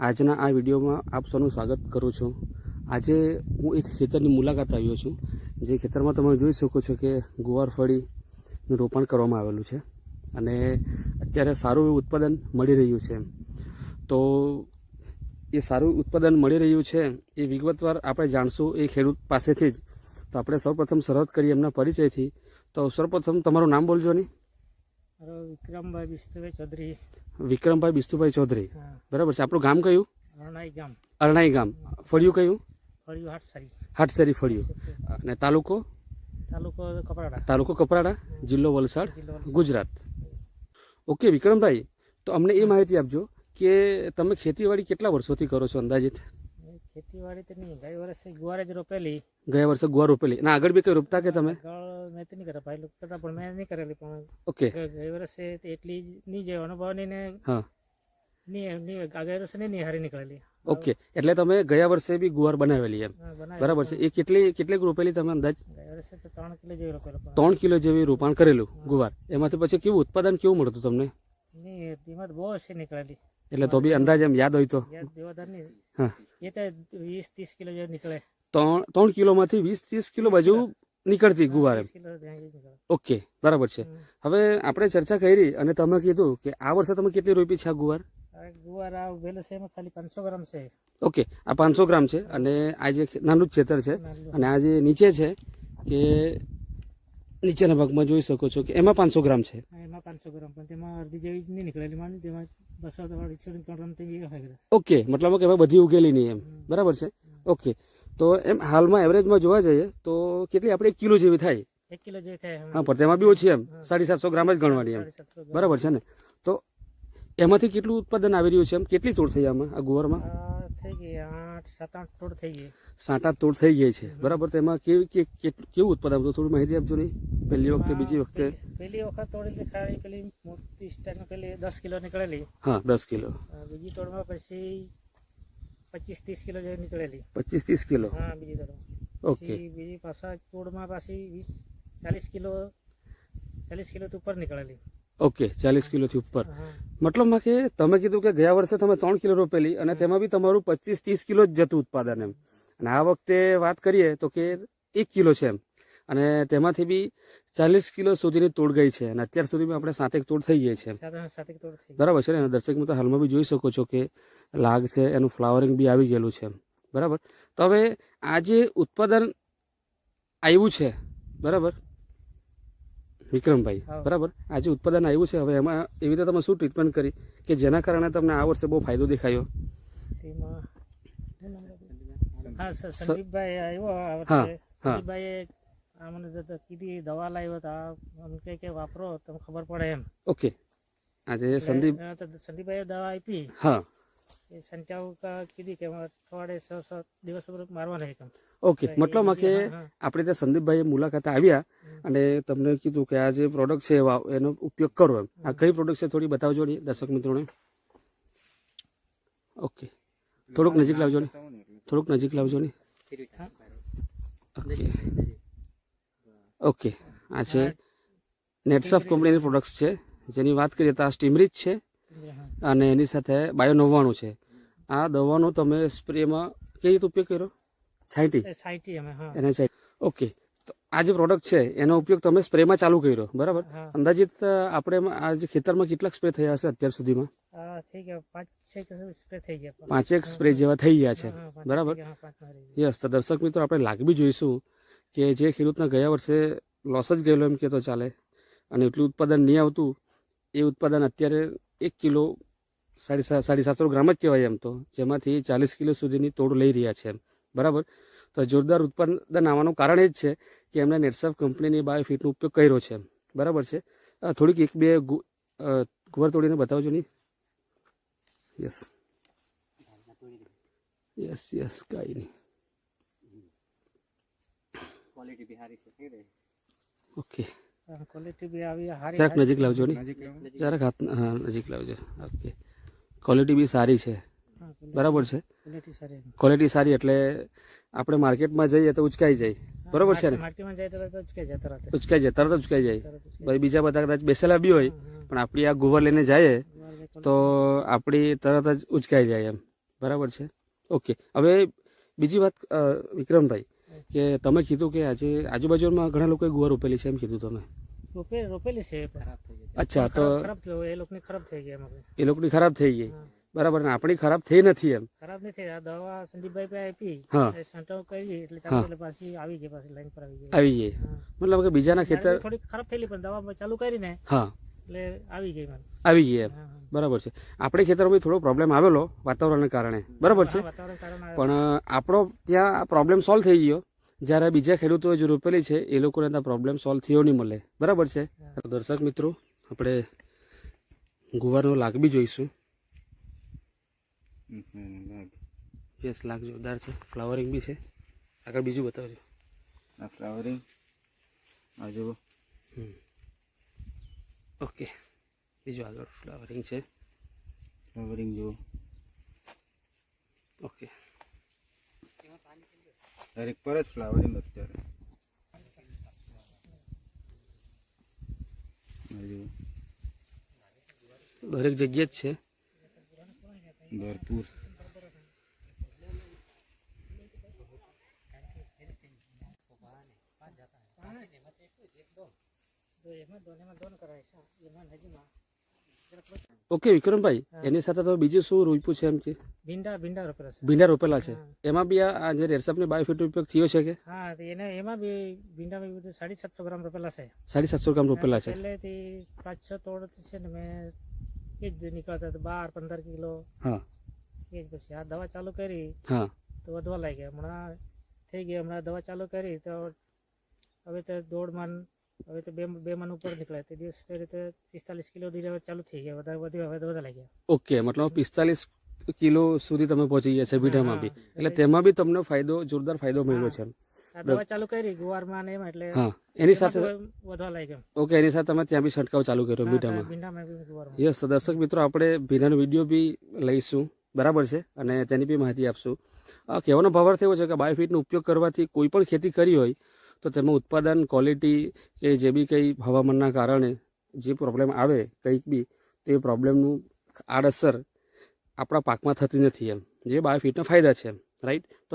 આજના આ વિડીયોમાં આપ સૌનું સ્વાગત કરું છું. આજે હું એક ખેતરની મુલાકાત આવ્યો છું. જે ખેતરમાં તમે જોઈ શકો છો કે ગુવાર ફળીનું રોપણ કરવામાં આવેલું છે અને અત્યારે સારું એવું ઉત્પાદન મળી રહ્યું છે. તો એ સારું ઉત્પાદન મળી રહ્યું છે એ વિગતવાર આપણે જાણશું એ ખેડૂત પાસેથી જ. તો આપણે સૌપ્રથમ શરૂઆત કરીએ એમના પરિચયથી. તો સૌપ્રથમ તમારું નામ બોલજો નહીં વિક્રમભાઈ બિસ્તુભાઈ ચૌધરી. વિક્રમભાઈ બિસ્તુભાઈ ચૌધરી. બરાબર છે. આપણું ગામ કયું? અરણાઈ ગામ. અરણાઈ ગામ. ફળિયું કયું? ફળિયું હાટસારી. હાટસરી ફળિયું. અને તાલુકો? તાલુકો કપરાડા. તાલુકો કપરાડા જિલ્લો વલસાડ. ગુજરાત. ઓકે વિક્રમભાઈ તો અમને એ માહિતી આપજો કે તમે ખેતીવાડી કેટલા વર્ષોથી કરો છો અંદાજિત? ખેતીવાડી તો નહીં. ગઈ વર્ષે ગુવારે જ રોપેલી. ગયા વર્ષે ગુવાર રોપેલી. ના આગળ બી કઈ રોપતા કે તમે? મેં તો નહીં કર્યા. ભાઈ લોકો કરતા પણ મેં નહીં કરેલી પણ ઓકે. ગઈ વર્ષે એટલી નહીં જે અનુભવ ને હા. ઓકે. એટલે તમે ગયા વર્ષે બી ગુવાર બનાવેલી એમ. બરાબર છે. એ કેટલી કેટલીક રોપેલી તમે અંદાજ? ત્રણ કિલો જેવી ત્રણ કિલો જેવી રોપાણ કરેલું ગુવાર. એમાંથી પછી કેવું ઉત્પાદન કેવું મળતું તમને? બહુ નીકળેલી. એટલે તો બી અંદાજ એમ યાદ હોય તો. હા. એ તો વીસ ત્રીસ કિલો જેવી નીકળે. ત્રણ ત્રણ કિલોમાંથી વીસ ત્રીસ કિલો બાજુ નીકળતી ગુવાર એમ. ઓકે બરાબર છે. હવે આપણે ચર્ચા કરી અને તમે કીધું કે આ વર્ષે તમે કેટલી રોપી છે આ ગુવાર? ગુવાર આ ઉભેલો છે એમાં ખાલી પાંચસો ગ્રામ છે. ઓકે આ પાંચસો ગ્રામ છે અને આ જે નાનું જ ખેતર છે અને આ જે નીચે છે કે નીચેના ભાગમાં જોઈ શકો છો કે એમાં પાંચસો ગ્રામ છે. એમાં પાંચસો ગ્રામ પણ તેમાં અડધી જેવી જ નહીં નીકળેલી માની તેમાં બસો ઓકે મતલબ કે બધી ઉગેલી નહીં એમ. બરાબર છે? ઓકે તો એમ હાલમાં એવરેજમાં જોવા જઈએ તો કેટલી આપણે એક કિલો જેવી થાય? એક કિલો જેવી થાય હા પણ તેમાં બી ઓછી એમ. સાડી સાતસો ગ્રામ જ ગણવાની એમ. બરાબર છે ને? તો એમાંથી કેટલું ઉત્પાદન આવી રહ્યું છે એમ? કેટલી તોડ થઈ આમાં આ ગુવારમાં? થઈ ગઈ આઠ સાત આઠ તોડ થઈ ગઈ. સાત આઠ તોડ થઈ ગઈ છે. બરાબર તો એમાં કેવી કેવું ઉત્પાદન થોડી માહિતી આપજો નહીં પહેલી વખતે બીજી વખતે? પહેલી વખત તોડેલી ખાલી પેલી મોટી સ્ટાઈલમાં પેલી દસ કિલો નીકળેલી. હા દસ કિલો. બીજી તોડમાં પછી પચીસ ત્રીસ કિલો જેવી નીકળેલી. પચીસ ત્રીસ કિલો? હા બીજી તોડમાં. ઓકે. બીજી પાછા તોડમાં પાછી વીસ ચાલીસ કિલો ચાલીસ કિલો ઉપર નીકળેલી. ઓકે ચાલીસ કિલોથી ઉપર. મતલબમાં કે તમે કીધું કે ગયા વર્ષે તમે ત્રણ કિલો રોપેલી અને તેમાં બી તમારું પચીસ ત્રીસ કિલો જ જતું ઉત્પાદન એમ. અને આ વખતે વાત કરીએ તો કે એક કિલો છે એમ. અને તેમાંથી બી ચાલીસ કિલો સુધીની તોડ ગઈ છે. અને અત્યાર સુધીમાં આપણે સાતેક તોડ થઈ ગઈ છે. બરાબર છે ને? દર્શક મિત્રો હાલમાં બી જોઈ શકો છો કે લાગ છે એનું ફ્લાવરિંગ બી આવી ગયેલું છે. બરાબર? તો હવે આ જે ઉત્પાદન આવ્યું છે બરાબર? વિક્રમભાઈ બરાબર? આ જે ઉત્પાદન આવ્યું છે હવે એમાં એવી રીતે તમે શું ટ્રીટમેન્ટ કરી કે જેના કારણે તમને આ વર્ષે બહુ ફાયદો દેખાયો? હા સંદીપભાઈ આવ્યો હા, હા. આ મને તો- કીધી દવા લાવ્યો તો આ અમને કઈ કે વાપરો તમને ખબર પડે એમ. ઓકે. આજે સંદીપ સંદીપભાઈએ દવા આપી. હા. એ સંચાવ કીધી કે અઠવાડિયે છ સાત દિવસ મારવાના એકમ ઓકે. મતલબ કે. આપણે ત્યાં સંદીપભાઈએ મુલાકાતે આવ્યા અને તમને કીધું કે આ જે પ્રોડક્ટ છે એનો ઉપયોગ કરો એમ. આ કઈ પ્રોડક્ટ છે થોડી બતાવજો ને દર્શક મિત્રોને. ઓકે. થોડુંક નજીક લાવજો ને. થોડુંક નજીક લાવજો ને. ઓકે. ઓકે. આ છે નેટસફ કંપનીની પ્રોડક્ટ્સ છે. જેની વાત કરીએ તો આ સ્ટીમરીજ છે અને એની સાથે બાયો નવ્વાણું છે. આ દવાનો તમે સ્પ્રેમાં કઈ રીતે ઉપયોગ કર્યો? છાંટી એને છાંટી ઓકે. તો આ જે પ્રોડક્ટ છે એનો ઉપયોગ તમે સ્પ્રેમાં ચાલુ કર્યો બરાબર? અંદાજિત આપણે આ જે ખેતરમાં કેટલાક સ્પ્રે થયા હશે અત્યાર સુધીમાં? પાંચેક સ્પ્રે જેવા થઈ ગયા છે. બરાબર. યસ તો દર્શક મિત્રો આપણે લાગવી જોઈશું કે જે ખેડૂતના ગયા વર્ષે લોસ જ ગયેલો એમ કહેતો ચાલે અને એટલું ઉત્પાદન નહીં આવતું, એ ઉત્પાદન અત્યારે એક કિલો સાડી સા- સાડી સાતસો ગ્રામ જ કહેવાય એમ તો, જેમાંથી ચાલીસ કિલો સુધીની તોડ લઈ રહ્યા છે એમ. બરાબર? તો જોરદાર ઉત્પાદન આવવાનું કારણ એ જ છે કે એમણે નેટસફ કંપનીની બાયોફિટનો ઉપયોગ કર્યો છે બરાબર છે? થોડીક એક બે ગુવાર તોડીને બતાવજો નહીં યસ. યસ યસ, કાંઈ નહીં. ઓકે. હા, ક્વોલિટી બી આવી હારી જરાક નજીક લાવજો ને. જરાક હાથ હા નજીક લાવજો. ઓકે. ક્વોલિટી બી સારી છે. બરાબર છે? ક્વોલિટી સારી. ક્વોલિટી એટલે આપણે માર્કેટમાં જઈએ તો ઉચકાઈ જાય. બરોબર છે ને? માર્કેટમાં જાય ઉચકાઈ જાય તરત ઉચકાઈ જાય. તરત જ કે. ભાઈ બીજા બધા કદાચ બેસેલા બી હોય પણ આપણી આ ગુવાર લઈને જઈએ તો આપણી તરત જ ઉચકાઈ જાય એમ. બરાબર છે? ઓકે. હવે બીજી વાત વિક્રમભાઈ કે તમે કીધું કે આજે આજુબાજુમાં ઘણા લોકોએ ગુવાર રોપેલી છે એમ કીધું તમે? રોપેલી છે અચ્છા તો એ લોકોની ખરાબ થઈ ગઈ એ લોકોની ખરાબ થઈ ગઈ. બરાબર ને આપણી ખરાબ થઈ નથી એમ. ખરાબ નથી આ દવા સંદીપભાઈ પાસે આપી હા. એ કરી એટલે એટલે પાછી આવી ગઈ પાછી લાઈન પર આવી ગઈ. આવી ગઈ. મતલબ કે બીજાના ખેતર થોડી ખરાબ થયેલી પણ દવા ચાલુ કરીને હા. એટલે આવી ગઈ મને આવી ગઈ એમ. બરાબર છે. આપણે ખેતરમાં થોડો પ્રોબ્લેમ આવેલો વાતાવરણને કારણે. બરાબર છે. પણ આપણો ત્યાં આ પ્રોબ્લેમ સોલ્વ થઈ ગયો. જ્યારે બીજા ખેડૂતોએ જે રોપેલી છે એ લોકોને ત્યાં પ્રોબ્લેમ સોલ્વ થયો નહીં મળે. બરાબર છે? તો દર્શક મિત્રો આપણે ગુવારનો લાગ બી જોઈશું. યસ લાગ જોરદાર છે. ફ્લાવરિંગ બી છે. આગળ બીજું બતાવજો. આ ફ્લાવરિંગ આ જુઓ. ઓકે બીજું આગળ ફ્લાવરિંગ છે ફ્લાવરિંગ જુઓ ઓકે દરેક પર જ ફ્લાવરિંગ અત્યારે આ જુઓ દરેક જગ્યાએ જ છે ભરપૂર તો એમાં દોન એમાં દોન કરાય છે એમાં નજીમાં ઓકે વિક્રમભાઈ એની સાથે તો બીજું શું રોપ્યું છે એમ કે? ભીંડા ભીંડા રોપેલા છે. ભીંડા રોપેલા છે. એમાં બી આ જે જે રેડસપની બાયોફિટ ઉપયોગ થયો છે કે? હા તો એને એમાં બી ભીંડા બી બધું સાડી સાતસો ગ્રામ રોપેલા છે. સાડી સાતસો ગ્રામ રોપેલા છે. પહેલેથી પાંચ છ તોડ છે ને મેં એ જ નીકળતા હતા બાર પંદર કિલો. હા. એ જ પછી આ દવા ચાલુ કરી. હા. તો વધવા લાગ્યા. હમણાં થઈ ગયા હમણાં દવા ચાલુ કરી તો હવે તો દોઢ મન હવે તો બે બે મન ઉપર નીકળ્યા તે દિવસ તે રીતે પિસ્તાલીસ કિલો ધીરે ચાલુ થઈ ગયા. વધારે વધ્યું હવે તો વધવા લાગ્યા. ઓકે મતલબ પિસ્તાલીસ કિલો સુધી તમે પહોંચી ગયા છે બીઢામાં બી. એટલે તેમાં બી તમને ફાયદો જોરદાર ફાયદો મળ્યો છે દવા ચાલુ કરી ગુવારમાં ને એમાં એટલે હા એની સાથે વધવા લાગ્યા ઓકે એની સાથે તમે ત્યાં બી છંટકાવ ચાલુ કર્યો ભીંડામાં યસ તો દર્શક મિત્રો આપણે ભીંડાનો વીડિયો બી લઈશું. બરાબર છે? અને તેની બી માહિતી આપશું. આ કહેવાનો ભાવાર્થ એવો છે કે બાયોફિટનો ઉપયોગ કરવાથી કોઈ પણ ખેતી કરી હોય તો તેમાં ઉત્પાદન ક્વોલિટી કે જે બી કંઈ હવામાનના કારણે જે પ્રોબ્લેમ આવે, કંઈક બી, તે પ્રોબ્લેમનું આડઅસર આપણા પાકમાં થતી નથી એમ. જે બાયોફિટના ફાયદા છે રાઈટ તો